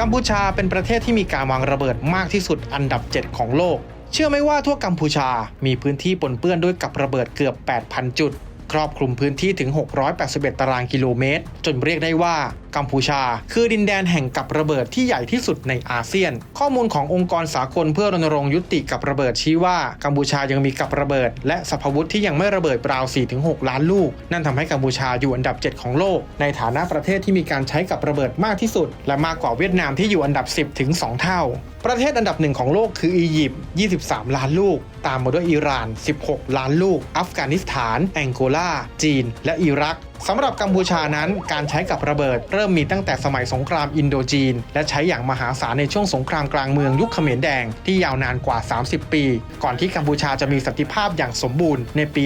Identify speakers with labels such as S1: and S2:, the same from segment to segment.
S1: กัมพูชาเป็นประเทศที่มีการวางระเบิดมากที่สุดอันดับ 7 ของโลก เชื่อไหมว่าทั่วกัมพูชา มีพื้นที่ปนเปื้อนด้วยกับระเบิดเกือบ 8,000 จุด ครอบคลุมพื้นที่ถึง 681 ตารางกิโลเมตร จนเรียกได้ว่า กัมพูชา คือดินแดนแห่งกับระเบิดที่ใหญ่ที่สุดในอาเซียน ข้อมูลขององค์กรสากลเพื่อรณรงค์ยุติกับระเบิดชี้ว่ากัมพูชายังมีกับระเบิด และสรรพวุธที่ยังไม่ระเบิดราว 4-6 ล้านลูก นั่นทำให้กัมพูชาอยู่อันดับ 7 ของโลก ในฐานะประเทศที่มีการใช้กับระเบิดมากที่สุด และมากกว่าเวียดนามที่อยู่อันดับ 10 ถึง 2 เท่า ประเทศอันดับหนึ่งของโลกคืออียิปต์ 23 ล้านลูก ตามมาด้วยอิหร่าน 16 ล้านลูก อัฟกานิสถาน แองโกลา จีน และอิรัก สำหรับกัมพูชานั้นการใช้กับระเบิด เริ่มมีตั้งแต่สมัยสงครามอินโดจีน และใช้อย่างมหาศาลในช่วงสงครามกลางเมืองยุคเขมรแดงที่ยาวนานกว่า 30 ปี ก่อนที่กัมพูชาจะมีสันติภาพอย่างสมบูรณ์ในปี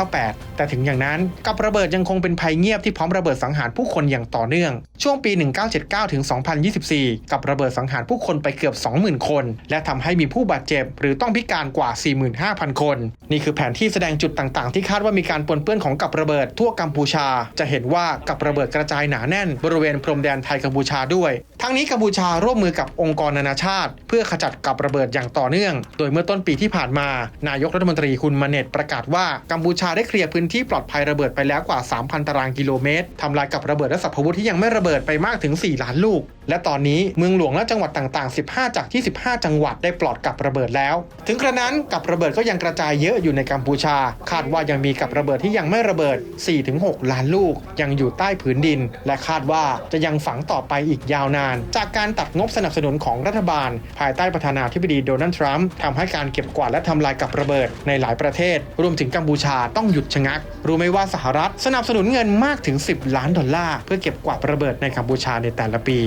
S1: 1998 แต่ถึงอย่างนั้นกับระเบิดยังคงเป็นภัยเงียบที่พร้อมระเบิดสังหารผู้คนอย่างต่อเนื่อง ช่วงปี 1979 ถึง 2024 กับระเบิดสังหารผู้คนไปเกือบ 20,000 คน และทำให้มีผู้บาดเจ็บ หรือต้องพิการกว่า 45,000 คน นี่คือแผนที่แสดงจุดต่างๆ ที่คาดว่ามีการปนเปื้อนของกับระเบิดทั่วกัมพูชาจะเห็นว่ากับระเบิดกระจายหนาแน่น บริเวณพรมแดนไทยกัมพูชาด้วย ทั้งนี้กัมพูชาร่วมมือกับองค์กรนานาชาติ เพื่อขจัดกับระเบิดอย่างต่อเนื่อง โดยเมื่อต้นปีที่ผ่านมา นายกรัฐมนตรีคุณมาเนตประกาศว่ากัมพูชาได้เคลียร์พื้นที่ปลอดภัยระเบิดไปแล้วกว่า 3,000 ตารางกิโลเมตรทำลายกับระเบิดและสัพพวุธที่ยังไม่ระเบิดไปมากถึง 4 ล้านลูก และตอนนี้เมืองหลวงและจังหวัดต่างๆ 15 จาก 25 จังหวัดได้ปลอดกับระเบิดแล้ว ถึงกระนั้นกับระเบิดก็ยังกระจายเยอะอยู่ในกัมพูชา คาดว่ายังมีกับระเบิดที่ยังไม่ระเบิด 4-6 ล้านลูก ยังอยู่ใต้ผืนดิน และคาดว่าจะยังฝังต่อไปอีกยาวนาน จากการตัดงบสนับสนุนของรัฐบาล ภายใต้ประธานาธิบดีโดนัลด์ทรัมป์ทำให้การเก็บกวาดและทำลายกับระเบิดในหลายประเทศ รวมถึงกัมพูชาต้องหยุดชะงัก รู้ไหมว่าสหรัฐสนับสนุนเงินมากถึง 10 ล้านดอลลาร์เพื่อเก็บกวาดระเบิดในกัมพูชาในแต่ละปี